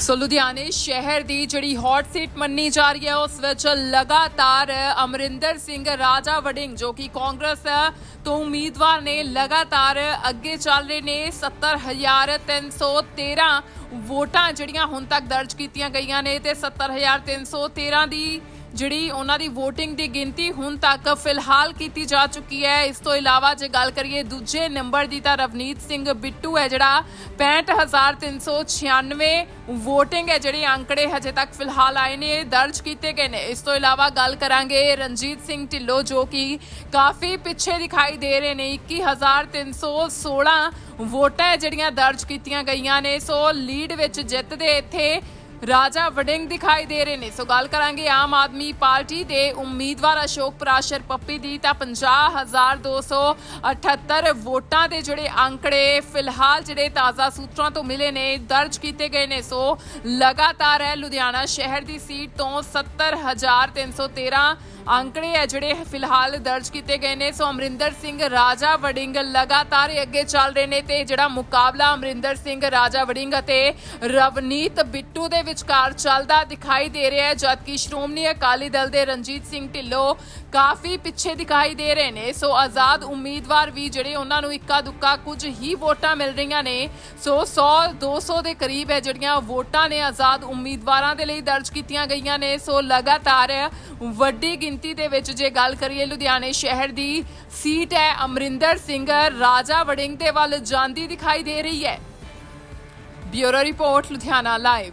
ਸੋ ਲੁਧਿਆਣੇ ਸ਼ਹਿਰ ਦੀ ਜਿਹੜੀ ਹੌਟ ਸੀਟ ਮੰਨੀ ਜਾ ਰਹੀ ਹੈ, ਉਸ ਵਿੱਚ ਲਗਾਤਾਰ ਅਮਰਿੰਦਰ ਸਿੰਘ ਰਾਜਾ ਵੜਿੰਗ, ਜੋ ਕਿ ਕਾਂਗਰਸ ਤੋਂ ਉਮੀਦਵਾਰ ਨੇ, ਲਗਾਤਾਰ ਅੱਗੇ ਚੱਲ ਰਹੇ ਨੇ। 70313 ਵੋਟਾਂ ਜਿਹੜੀਆਂ ਹੁਣ ਤੱਕ ਦਰਜ ਕੀਤੀਆਂ ਗਈਆਂ ਨੇ ਤੇ 70313 ਦੀ ਜਿਹੜੀ ਉਹਨਾਂ ਦੀ VOTING ਦੀ ਗਿਣਤੀ ਹੁਣ ਤੱਕ ਫਿਲਹਾਲ ਕੀਤੀ ਜਾ ਚੁੱਕੀ ਹੈ। ਇਸ ਤੋਂ ਇਲਾਵਾ ਜੇ ਗੱਲ ਕਰੀਏ ਦੂਜੇ ਨੰਬਰ ਦੀ ਤਾਂ ਰਵਨੀਤ ਸਿੰਘ ਬਿੱਟੂ ਹੈ ਜਿਹੜਾ 65396 VOTING ਹੈ ਜਿਹੜੇ ਅੰਕੜੇ ਹਜੇ ਤੱਕ ਫਿਲਹਾਲ ਆਏ ਨੇ, ਦਰਜ ਕੀਤੇ ਗਏ ਨੇ। ਇਸ ਤੋਂ ਇਲਾਵਾ ਗੱਲ ਕਰਾਂਗੇ ਰਣਜੀਤ ਸਿੰਘ ਢਿੱਲੋਂ ਜੋ ਕਿ ਕਾਫੀ ਪਿੱਛੇ ਦਿਖਾਈ ਦੇ ਰਹੇ ਨੇ। 21316 ਵੋਟਾਂ ਹੈ ਜਿਹੜੀਆਂ ਦਰਜ ਕੀਤੀਆਂ ਗਈਆਂ ਨੇ, ਸੋ ਲੀਡ ਵਿੱਚ ਜਿੱਤਦੇ ਇੱਥੇ ਰਾਜਾ ਵੜਿੰਗ ਦਿਖਾਈ ਦੇ ਰਹੇ ਨੇ। ਸੋ ਗੱਲ ਕਰਾਂਗੇ ਆਮ ਆਦਮੀ ਪਾਰਟੀ ਦੇ ਉਮੀਦਵਾਰ ਅਸ਼ੋਕ ਪ੍ਰਾਸ਼ਰ ਪੱਪੀ ਦੀ। ਤਾਂ 50278 ਵੋਟਾਂ ਦੇ ਜਿਹੜੇ ਅੰਕੜੇ ਫਿਲਹਾਲ ਜਿਹੜੇ ਤਾਜ਼ਾ ਸੂਤਰਾਂ ਤੋਂ ਮਿਲੇ ਨੇ, ਦਰਜ ਕੀਤੇ ਗਏ ਨੇ। ਸੋ ਲਗਾਤਾਰ ਹੈ ਲੁਧਿਆਣਾ ਸ਼ਹਿਰ ਦੀ ਸੀਟ ਤੋਂ 70313 ਅੰਕੜੇ ਹੈ ਜਿਹੜੇ ਫਿਲਹਾਲ ਦਰਜ ਕੀਤੇ ਗਏ ਨੇ। ਸੋ ਅਮਰਿੰਦਰ ਸਿੰਘ ਰਾਜਾ ਵੜਿੰਗ ਲਗਾਤਾਰ ਅੱਗੇ ਚੱਲ ਰਹੇ ਨੇ ਤੇ ਜਿਹੜਾ ਮੁਕਾਬਲਾ ਅਮਰਿੰਦਰ ਸਿੰਘ ਰਾਜਾ ਵੜਿੰਗ ਅਤੇ ਰਵਨੀਤ ਬਿੱਟੂ ਦੇ ਵਿਚਕਾਰ ਚੱਲਦਾ ਦਿਖਾਈ ਦੇ ਰਿਹਾ ਹੈ, ਜਦਕਿ ਸ਼੍ਰੋਮਣੀ ਅਕਾਲੀ ਦਲ ਦੇ ਰਣਜੀਤ ਸਿੰਘ ਢਿੱਲੋਂ ਕਾਫੀ ਪਿੱਛੇ ਦਿਖਾਈ ਦੇ ਰਹੇ ਨੇ। ਸੋ ਆਜ਼ਾਦ ਉਮੀਦਵਾਰ ਵੀ ਜਿਹੜੇ ਉਹਨਾਂ ਨੂੰ ਇੱਕਾ ਦੁੱਕਾ ਕੁਝ ਹੀ ਵੋਟਾਂ ਮਿਲ ਰਹੀਆਂ ਨੇ। ਸੋ 100 200 ਦੇ ਕਰੀਬ ਹੈ ਜਿਹੜੀਆਂ ਵੋਟਾਂ ਨੇ ਆਜ਼ਾਦ ਉਮੀਦਵਾਰਾਂ ਦੇ ਲਈ ਦਰਜ ਕੀਤੀਆਂ ਗਈਆਂ ਨੇ। ਸੋ ਲਗਾਤਾਰ ਵੱਡੀ ਗਿਣਤੀ ਦੇ ਵਿੱਚ ਜੇ ਗੱਲ ਕਰੀਏ ਲੁਧਿਆਣੇ ਸ਼ਹਿਰ ਦੀ, ਸੀਟ ਹੈ ਅਮਰਿੰਦਰ ਸਿੰਘ, ਰਾਜਾ ਵੜਿੰਗ ਦੇ ਵੱਲ ਜਾਂਦੀ ਦਿਖਾਈ ਦੇ ਰਹੀ ਹੈ। Bureau report, Ludhiana live.